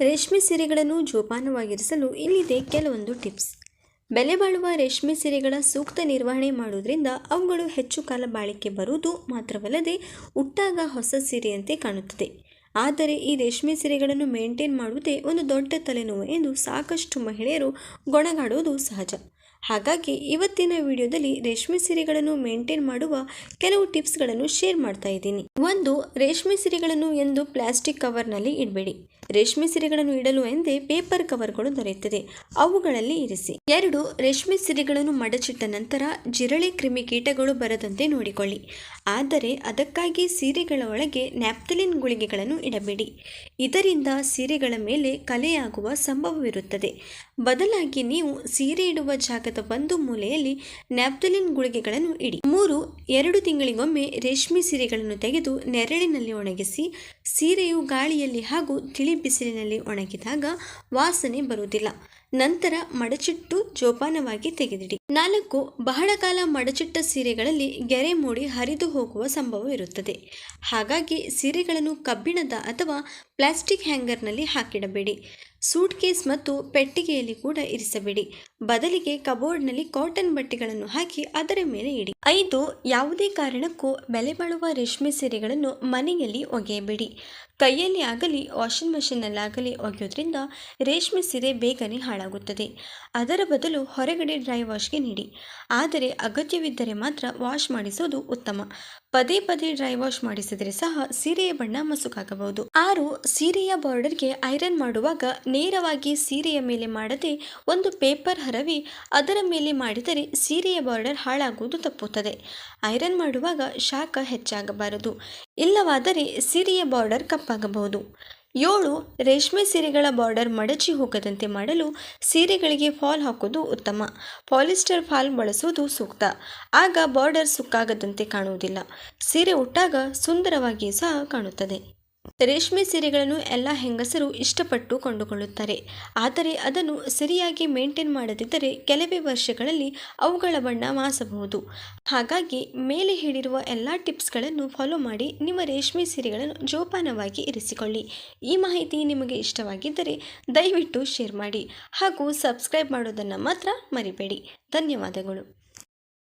ರೇಷ್ಮೆ ಸೀರೆಗಳನ್ನು ಜೋಪಾನವಾಗಿರಿಸಲು ಇಲ್ಲಿದೆ ಕೆಲವೊಂದು ಟಿಪ್ಸ್. ಬೆಲೆ ಬಾಳುವ ರೇಷ್ಮೆ ಸೀರೆಗಳ ಸೂಕ್ತ ನಿರ್ವಹಣೆ ಮಾಡುವುದರಿಂದ ಅವುಗಳು ಹೆಚ್ಚು ಕಾಲ ಬಾಳಿಕೆ ಬರುವುದು ಮಾತ್ರವಲ್ಲದೆ ಉಟ್ಟಾಗ ಹೊಸ ಸೀರೆಯಂತೆ ಕಾಣುತ್ತದೆ. ಆದರೆ ಈ ರೇಷ್ಮೆ ಸೀರೆಗಳನ್ನು ಮೇಂಟೈನ್ ಮಾಡುವುದೇ ಒಂದು ದೊಡ್ಡ ತಲೆನೋವು ಎಂದು ಸಾಕಷ್ಟು ಮಹಿಳೆಯರು ಗೊಣಗಾಡುವುದು ಸಹಜ. ಹಾಗಾಗಿ ಇವತ್ತಿನ ವಿಡಿಯೋದಲ್ಲಿ ರೇಷ್ಮೆ ಸೀರೆಗಳನ್ನು ಮೇಂಟೈನ್ ಮಾಡುವ ಕೆಲವು ಟಿಪ್ಸ್ಗಳನ್ನು ಶೇರ್ ಮಾಡ್ತಾ ಇದ್ದೀನಿ. ಒಂದು, ರೇಷ್ಮೆ ಸೀರೆಗಳನ್ನು ಎಂದು ಪ್ಲಾಸ್ಟಿಕ್ ಕವರ್ನಲ್ಲಿ ಇಡಬೇಡಿ. ರೇಷ್ಮೆ ಸೀರೆಗಳನ್ನು ಇಡಲು ಎಂದೇ ಪೇಪರ್ ಕವರ್ಗಳು ದೊರೆಯುತ್ತದೆ. ಅವುಗಳಲ್ಲಿ ಇರಿಸಿ. ಎರಡು, ರೇಷ್ಮೆ ಸೀರೆಗಳನ್ನು ಮಡಚಿಟ್ಟ ನಂತರ ಜಿರಳೆ ಕ್ರಿಮಿಕೀಟಗಳು ಬರದಂತೆ ನೋಡಿಕೊಳ್ಳಿ. ಆದರೆ ಅದಕ್ಕಾಗಿ ಸೀರೆಗಳ ಒಳಗೆ ನ್ಯಾಪ್ತಲಿನ್ ಗುಳಿಗೆಗಳನ್ನು ಇಡಬೇಡಿ. ಇದರಿಂದ ಸೀರೆಗಳ ಮೇಲೆ ಕಲೆಯಾಗುವ ಸಂಭವವಿರುತ್ತದೆ. ಬದಲಾಗಿ ನೀವು ಸೀರೆ ಇಡುವ ಜಾಗದ ಒಂದು ಮೂಲೆಯಲ್ಲಿ ನ್ಯಾಪ್ತಲಿನ್ ಗುಳಿಗೆಗಳನ್ನು ಇಡಿ. ಮೂರು, ಎರಡು ತಿಂಗಳಿಗೊಮ್ಮೆ ರೇಷ್ಮೆ ಸೀರೆಗಳನ್ನು ತೆಗೆದು ನೆರಳಿನಲ್ಲಿ ಒಣಗಿಸಿ ಸೀರೆಯು ಗಾಳಿಯಲ್ಲಿ ಹಾಗೂ ತಿಳಿ ಬಿಸಿಲಿನಲ್ಲಿ ಒಣಗಿದಾಗ ವಾಸನೆ ಬರುವುದಿಲ್ಲ. ನಂತರ ಮಡಚಿಟ್ಟು ಜೋಪಾನವಾಗಿ ತೆಗೆದಿಡಿ. ನಾಲ್ಕು, ಬಹಳ ಕಾಲ ಮಡಚಿಟ್ಟ ಸೀರೆಗಳಲ್ಲಿ ಗೆರೆ ಮೂಡಿ ಹರಿದು ಹೋಗುವ ಸಂಭವ ಇರುತ್ತದೆ. ಹಾಗಾಗಿ ಸೀರೆಗಳನ್ನು ಕಬ್ಬಿಣದ ಅಥವಾ ಪ್ಲಾಸ್ಟಿಕ್ ಹ್ಯಾಂಗರ್ನಲ್ಲಿ ಹಾಕಿಡಬೇಡಿ. ಸೂಟ್ ಕೇಸ್ ಮತ್ತು ಪೆಟ್ಟಿಗೆಯಲ್ಲಿ ಕೂಡ ಇರಿಸಬೇಡಿ. ಬದಲಿಗೆ ಕಬೋರ್ಡ್ನಲ್ಲಿ ಕಾಟನ್ ಬಟ್ಟೆಗಳನ್ನು ಹಾಕಿ ಅದರ ಮೇಲೆ ಇಡಿ. ಐದು, ಯಾವುದೇ ಕಾರಣಕ್ಕೂ ಬೆಲೆ ಬಾಳುವ ರೇಷ್ಮೆ ಸೀರೆಗಳನ್ನು ಮನೆಯಲ್ಲಿ ಒಗೆಯಬೇಡಿ. ಕೈಯಲ್ಲಿ ಆಗಲಿ, ವಾಷಿಂಗ್ ಮೆಷಿನ್ನಲ್ಲಾಗಲಿ ಒಗೆಯೋದ್ರಿಂದ ರೇಷ್ಮೆ ಸೀರೆ ಬೇಗನೆ ಹಾಳಾಗುತ್ತದೆ ಅದರ ಬದಲು ಹೊರಗಡೆ ಡ್ರೈ ವಾಶ್ಗೆ ನೀಡಿ. ಆದರೆ ಅಗತ್ಯವಿದ್ದರೆ ಮಾತ್ರ ವಾಶ್ ಮಾಡಿಸುವುದು ಉತ್ತಮ. ಪದೇ ಪದೇ ಡ್ರೈ ವಾಶ್ ಮಾಡಿಸಿದರೆ ಸಹ ಸೀರೆಯ ಬಣ್ಣ ಮಸುಕಾಗಬಹುದು. ಆರು, ಸೀರೆಯ ಬಾರ್ಡರ್ಗೆ ಐರನ್ ಮಾಡುವಾಗ ನೇರವಾಗಿ ಸೀರೆಯ ಮೇಲೆ ಮಾಡದೆ ಒಂದು ಪೇಪರ್ ಹರವಿ ಅದರ ಮೇಲೆ ಮಾಡಿದರೆ ಸೀರೆಯ ಬಾರ್ಡರ್ ಹಾಳಾಗುವುದು ತಪ್ಪುತ್ತದೆ. ಐರನ್ ಮಾಡುವಾಗ ಶಾಖ ಹೆಚ್ಚಾಗಬಾರದು. ಇಲ್ಲವಾದರೆ ಸೀರೆಯ ಬಾರ್ಡರ್ ಕಪ್ಪಾಗಬಹುದು. ಏಳು, ರೇಷ್ಮೆ ಸೀರೆಗಳ ಬಾರ್ಡರ್ ಮಡಚಿ ಹೋಗದಂತೆ ಮಾಡಲು ಸೀರೆಗಳಿಗೆ ಫಾಲ್ ಹಾಕೋದು ಉತ್ತಮ. ಪಾಲಿಸ್ಟರ್ ಫಾಲ್ ಬಳಸುವುದು ಸೂಕ್ತ. ಆಗ ಬಾರ್ಡರ್ ಸುಕ್ಕಾಗದಂತೆ ಕಾಣುವುದಿಲ್ಲ. ಸೀರೆ ಉಟ್ಟಾಗ ಸುಂದರವಾಗಿ ಸಹ ಕಾಣುತ್ತದೆ. ರೇಷ್ಮೆ ಸೀರೆಗಳನ್ನು ಎಲ್ಲ ಹೆಂಗಸರು ಇಷ್ಟಪಟ್ಟು ಕೊಂಡುಕೊಳ್ಳುತ್ತಾರೆ. ಆದರೆ ಅದನ್ನು ಸರಿಯಾಗಿ ಮೇಂಟೈನ್ ಮಾಡದಿದ್ದರೆ ಕೆಲವೇ ವರ್ಷಗಳಲ್ಲಿ ಅವುಗಳ ಬಣ್ಣ ಮಾಸಬಹುದು. ಹಾಗಾಗಿ ಮೇಲೆ ಹೇಳಿರುವ ಎಲ್ಲ ಟಿಪ್ಸ್ಗಳನ್ನು ಫಾಲೋ ಮಾಡಿ ನಿಮ್ಮ ರೇಷ್ಮೆ ಸೀರೆಗಳನ್ನು ಜೋಪಾನವಾಗಿ ಇರಿಸಿಕೊಳ್ಳಿ. ಈ ಮಾಹಿತಿ ನಿಮಗೆ ಇಷ್ಟವಾಗಿದ್ದರೆ ದಯವಿಟ್ಟು ಶೇರ್ ಮಾಡಿ ಹಾಗೂ ಸಬ್ಸ್ಕ್ರೈಬ್ ಮಾಡೋದನ್ನು ಮಾತ್ರ ಮರಿಬೇಡಿ. ಧನ್ಯವಾದಗಳು.